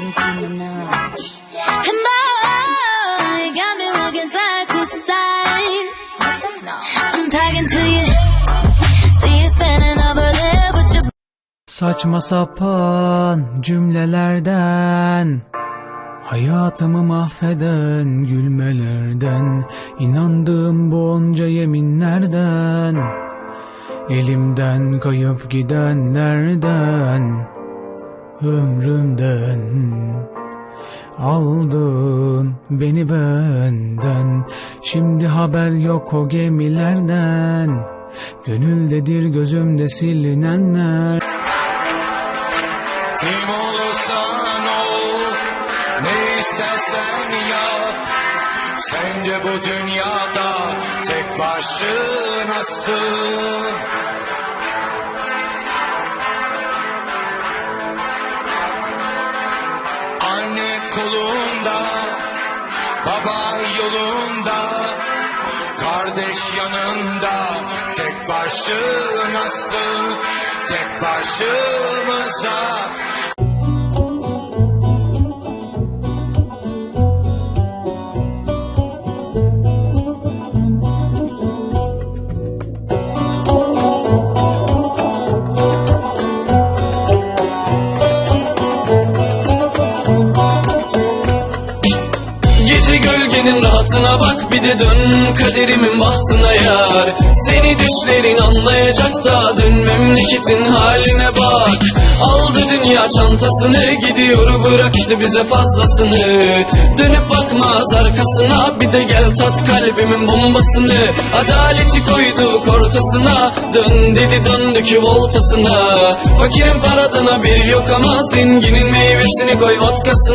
Nicki Minaj. And boy, got me walking side to side. I'm talking to you. Saçma sapan cümlelerden Hayatımı mahveden gülmelerden inandığım bonca yeminlerden Elimden kayıp gidenlerden Ömrümden Aldın beni benden Şimdi haber yok o gemilerden Gönüldedir gözümde silinenler Kim olursan ol, ne istersen yap. Sen de bu dünyada tek başınasın. Anne kolunda, baba yolunda, kardeş yanında, tek başınasın, tek başımıza. Gölgenin rahatına bak. Bir de dön kaderimin bahtına yar. Seni düşlerin anlayacak da dön memleketin haline bak. Aldı dünya çantasını gidiyor bıraktı bize fazlasını. Dönüp bakmaz arkasına bir de gel tat kalbimin bombasını. Adaleti koyduk ortasına dön dedi döndük voltasına Fakirin paradına bir yok ama zenginin meyvesini koy vodkasına